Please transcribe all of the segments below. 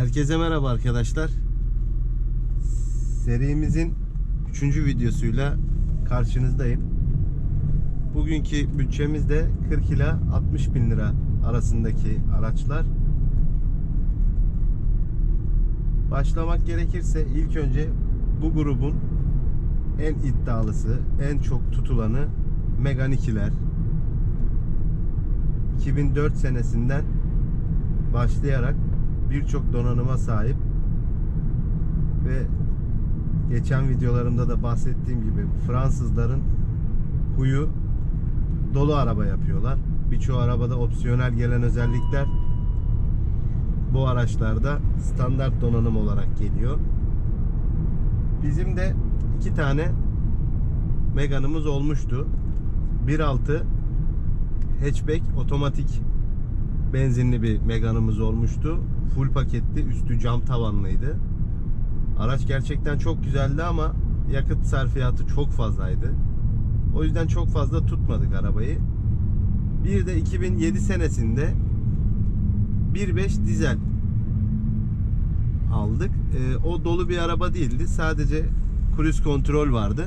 Herkese merhaba arkadaşlar. Serimizin 3. videosuyla karşınızdayım. Bugünkü bütçemiz de 40 ila 60 bin lira arasındaki araçlar. Başlamak gerekirse ilk önce bu grubun en iddialısı, en çok tutulanı Megane 2'ler. 2004 senesinden başlayarak birçok donanıma sahip ve geçen videolarımda da bahsettiğim gibi Fransızların huyu dolu araba yapıyorlar. Birçoğu arabada opsiyonel gelen özellikler bu araçlarda standart donanım olarak geliyor. Bizim de iki tane Megane'ımız olmuştu. 1.6 hatchback otomatik benzinli bir Megane'ımız olmuştu. Full paketli, üstü cam tavanlıydı. Araç gerçekten çok güzeldi ama yakıt sarfiyatı çok fazlaydı. O yüzden çok fazla tutmadık arabayı. Bir de 2007 senesinde 1.5 dizel aldık. Ee, o dolu bir araba değildi. Sadece cruise kontrol vardı.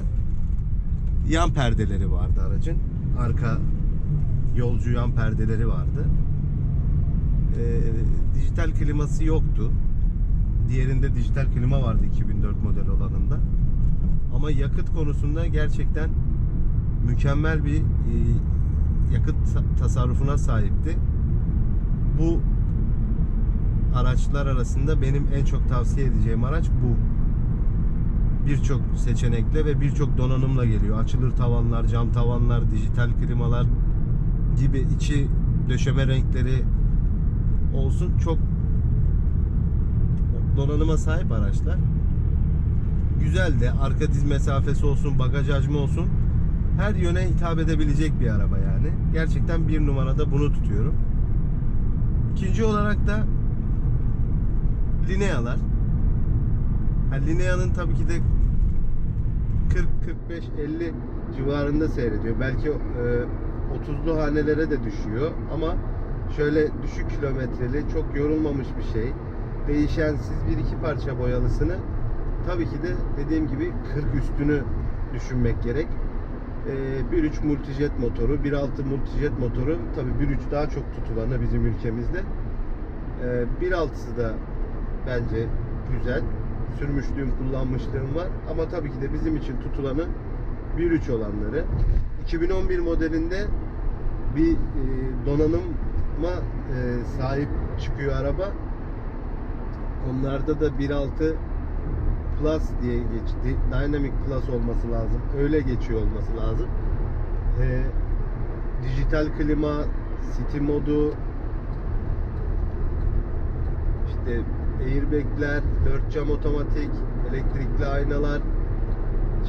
Yan perdeleri vardı aracın. Arka yolcu yan perdeleri vardı. Ee, dijital kliması yoktu. Diğerinde dijital klima vardı 2004 model olanında. Ama yakıt konusunda gerçekten mükemmel bir e, yakıt ta- tasarrufuna sahipti. Bu araçlar arasında benim en çok tavsiye edeceğim araç bu. Birçok seçenekle ve birçok donanımla geliyor. Açılır tavanlar, cam tavanlar, dijital klimalar gibi içi döşeme renkleri olsun çok donanıma sahip araçlar. Güzel de arka diz mesafesi olsun, bagaj hacmi olsun her yöne hitap edebilecek bir araba yani. Gerçekten bir numarada bunu tutuyorum. İkinci olarak da Linea'lar. Ha, Linea'nın tabii ki de 40 45 50 civarında seyrediyor. Belki e, 30'lu hanelere de düşüyor ama şöyle düşük kilometreli, çok yorulmamış bir şey. Değişensiz bir iki parça boyalısını tabii ki de dediğim gibi 40 üstünü düşünmek gerek. Ee, 1.3 multijet motoru, 1.6 multijet motoru tabii 1.3 daha çok tutulanı bizim ülkemizde. Ee, 1.6'sı da bence güzel. Sürmüşlüğüm, kullanmışlığım var. Ama tabii ki de bizim için tutulanı 1.3 olanları. 2011 modelinde bir e, donanıma e, sahip çıkıyor araba. Onlarda da 1.6 Plus diye geçti. Dynamic Plus olması lazım. Öyle geçiyor olması lazım. E, dijital klima, city modu, işte airbagler, dört cam otomatik, elektrikli aynalar,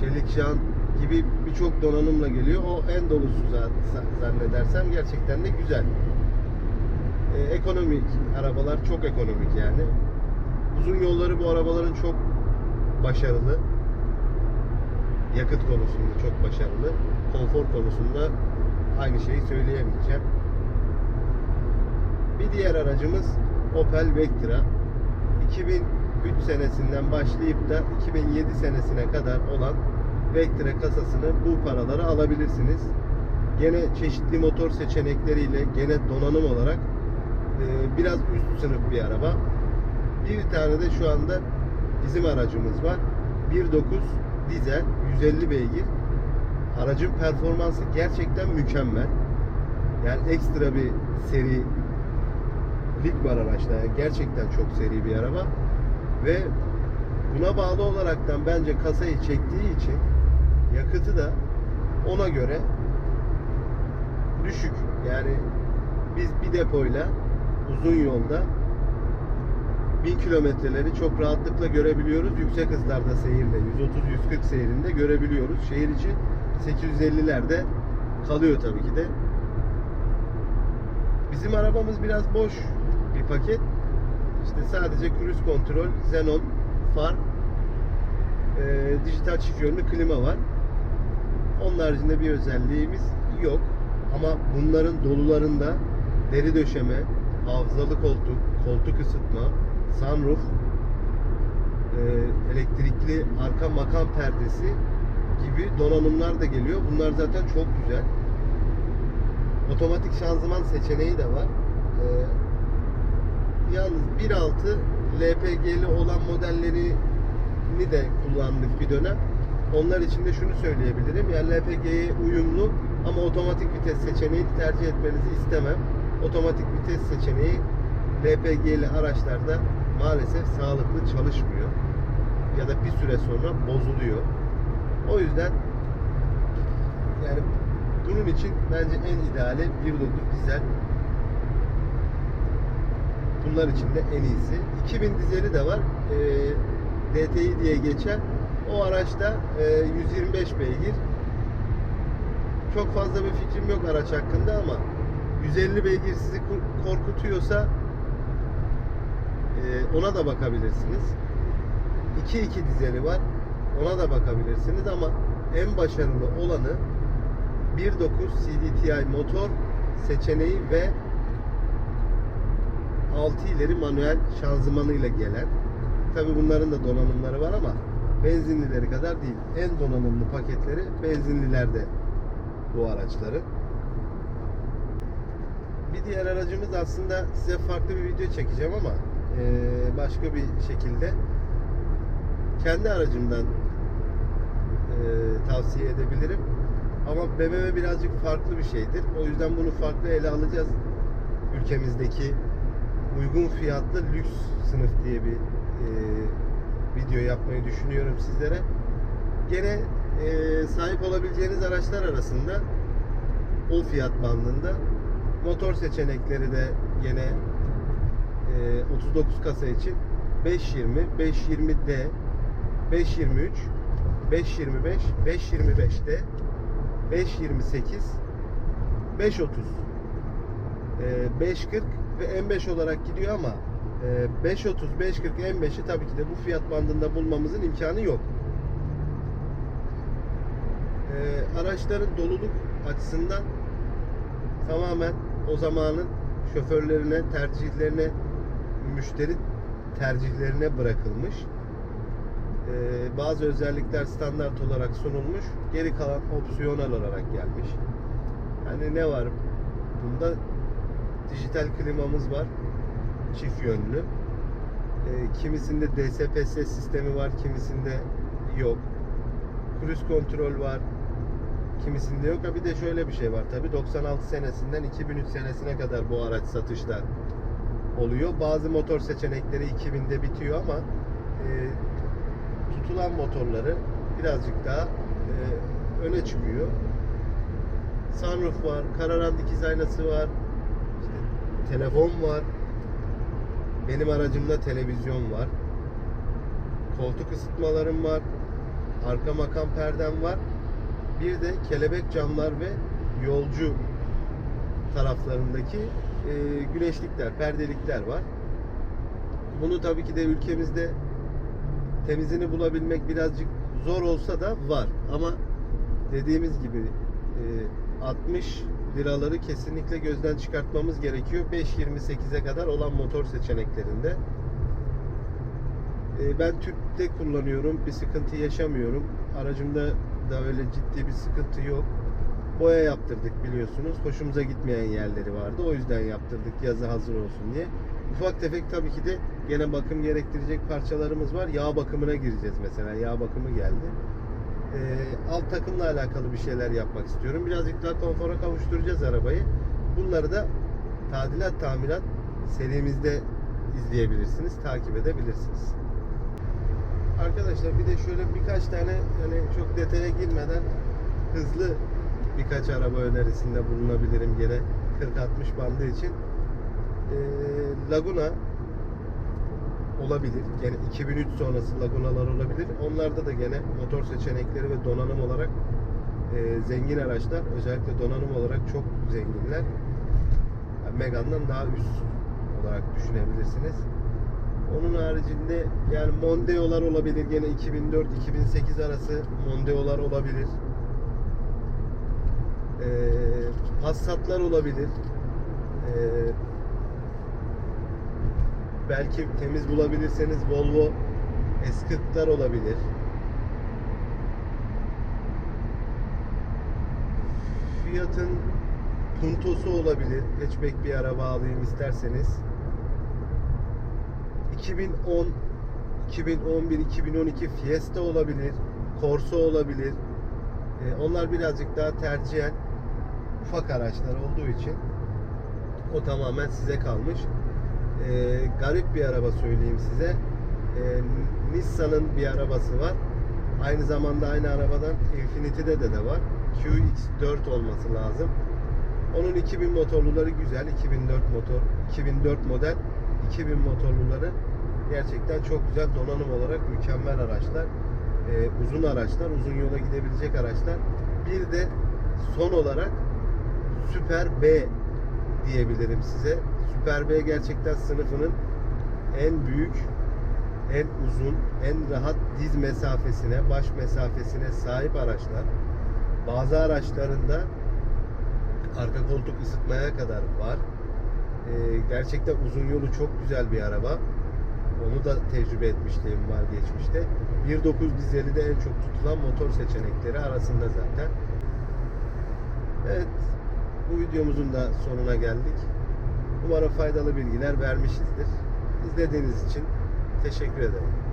çelik jant gibi birçok donanımla geliyor. O en dolusu zannedersem gerçekten de güzel. Ee, ekonomik arabalar çok ekonomik yani. Uzun yolları bu arabaların çok başarılı. Yakıt konusunda çok başarılı. Konfor konusunda aynı şeyi söyleyemeyeceğim. Bir diğer aracımız Opel Vectra. 2003 senesinden başlayıp da 2007 senesine kadar olan Vectra kasasını bu paralara alabilirsiniz. Gene çeşitli motor seçenekleriyle gene donanım olarak e, biraz üst sınıf bir araba. Bir tane de şu anda bizim aracımız var. 1.9 dizel 150 beygir. Aracın performansı gerçekten mükemmel. Yani ekstra bir seri lig var araçta. Yani gerçekten çok seri bir araba. Ve buna bağlı olaraktan bence kasayı çektiği için yakıtı da ona göre düşük. Yani biz bir depoyla uzun yolda 1000 kilometreleri çok rahatlıkla görebiliyoruz. Yüksek hızlarda seyirde 130-140 seyrinde görebiliyoruz. Şehir içi 850'lerde kalıyor tabii ki de. Bizim arabamız biraz boş bir paket. İşte sadece cruise kontrol, xenon, far, e, dijital çift yönlü klima var. Onun haricinde bir özelliğimiz yok. Ama bunların dolularında deri döşeme, hafızalı koltuk, koltuk ısıtma, sunroof, e, elektrikli arka makam perdesi gibi donanımlar da geliyor. Bunlar zaten çok güzel. Otomatik şanzıman seçeneği de var. E, yalnız 1.6 LPG'li olan modellerini de kullandık bir dönem. Onlar için de şunu söyleyebilirim. Yani LPG'ye uyumlu ama otomatik vites seçeneği tercih etmenizi istemem. Otomatik vites seçeneği LPG'li araçlarda maalesef sağlıklı çalışmıyor. Ya da bir süre sonra bozuluyor. O yüzden yani bunun için bence en ideali 1.9 dizel. Bunlar için de en iyisi. 2000 dizeli de var. Ee, DTI diye geçer. O araçta e, 125 beygir. Çok fazla bir fikrim yok araç hakkında ama 150 beygir sizi korkutuyorsa e, ona da bakabilirsiniz. 2.2 dizeli var. Ona da bakabilirsiniz ama en başarılı olanı 1.9 CDTI motor seçeneği ve 6 ileri manuel şanzımanıyla gelen. Tabi bunların da donanımları var ama benzinlileri kadar değil. En donanımlı paketleri benzinlilerde bu araçların. Bir diğer aracımız aslında size farklı bir video çekeceğim ama eee, başka bir şekilde kendi aracımdan eee, tavsiye edebilirim. Ama BMW birazcık farklı bir şeydir. O yüzden bunu farklı ele alacağız. Ülkemizdeki uygun fiyatlı lüks sınıf diye bir eee, video yapmayı düşünüyorum sizlere. Gene eee, sahip olabileceğiniz araçlar arasında o fiyat bandında motor seçenekleri de gene eee, 39 kasa için 520, 520D, 523, 525, 525D, 528, 530, eee, 540 ve M5 olarak gidiyor ama eee, 530, 540, M5'i tabii ki de bu fiyat bandında bulmamızın imkanı yok. Eee, araçların doluluk açısından tamamen o zamanın şoförlerine, tercihlerine, müşteri tercihlerine bırakılmış. Ee, bazı özellikler standart olarak sunulmuş. Geri kalan opsiyonel olarak gelmiş. Hani ne var? Bunda dijital klimamız var. Çift yönlü. Ee, kimisinde DSPS sistemi var, kimisinde yok. Cruise kontrol var, kimisinde yok. Ha bir de şöyle bir şey var tabi 96 senesinden 2003 senesine kadar bu araç satışta oluyor. Bazı motor seçenekleri 2000'de bitiyor ama e, tutulan motorları birazcık daha e, öne çıkıyor. Sunroof var, kararan dikiz aynası var, işte telefon var. Benim aracımda televizyon var. Koltuk ısıtmalarım var. Arka makam perdem var. Bir de kelebek camlar ve yolcu taraflarındaki e, güneşlikler, perdelikler var. Bunu tabii ki de ülkemizde temizini bulabilmek birazcık zor olsa da var. Ama dediğimiz gibi e, 60 liraları kesinlikle gözden çıkartmamız gerekiyor. 5.28'e kadar olan motor seçeneklerinde. E, ben tüpte kullanıyorum. Bir sıkıntı yaşamıyorum. Aracımda da öyle ciddi bir sıkıntı yok. Boya yaptırdık biliyorsunuz. Hoşumuza gitmeyen yerleri vardı. O yüzden yaptırdık yazı hazır olsun diye. Ufak tefek tabii ki de gene bakım gerektirecek parçalarımız var. Yağ bakımına gireceğiz mesela. Yağ bakımı geldi. Ee, alt takımla alakalı bir şeyler yapmak istiyorum. Birazcık daha konfora kavuşturacağız arabayı. Bunları da tadilat tamirat serimizde izleyebilirsiniz, takip edebilirsiniz. Arkadaşlar bir de şöyle birkaç tane hani çok detaya girmeden hızlı birkaç araba önerisinde bulunabilirim gene 40-60 bandı için. Ee, Laguna olabilir. Gene 2003 sonrası Laguna'lar olabilir. Onlarda da gene motor seçenekleri ve donanım olarak e, zengin araçlar. Özellikle donanım olarak çok zenginler. Yani Megane'dan daha üst olarak düşünebilirsiniz. Onun haricinde yani Mondeo'lar olabilir gene 2004-2008 arası Mondeo'lar olabilir. Ee, Passat'lar olabilir. Ee, belki temiz bulabilirseniz Volvo S40'lar olabilir. Fiat'ın Punto'su olabilir. Hatchback bir araba alayım isterseniz. 2010 2011 2012 Fiesta olabilir. Corsa olabilir. Ee, onlar birazcık daha tercihen ufak araçlar olduğu için o tamamen size kalmış. Ee, garip bir araba söyleyeyim size. Ee, Nissan'ın bir arabası var. Aynı zamanda aynı arabadan Infinity'de de, de var. QX4 olması lazım. Onun 2000 motorluları güzel. 2004 motor, 2004 model 2000 motorluları gerçekten çok güzel. Donanım olarak mükemmel araçlar. Ee, uzun araçlar, uzun yola gidebilecek araçlar. Bir de son olarak Süper B diyebilirim size. Süper B gerçekten sınıfının en büyük, en uzun, en rahat diz mesafesine, baş mesafesine sahip araçlar. Bazı araçlarında arka koltuk ısıtmaya kadar var. Ee, gerçekten uzun yolu çok güzel bir araba. Onu da tecrübe etmişliğim var geçmişte. 1.9 dizeli de en çok tutulan motor seçenekleri arasında zaten. Evet, bu videomuzun da sonuna geldik. Umarım faydalı bilgiler vermişizdir. İzlediğiniz için teşekkür ederim.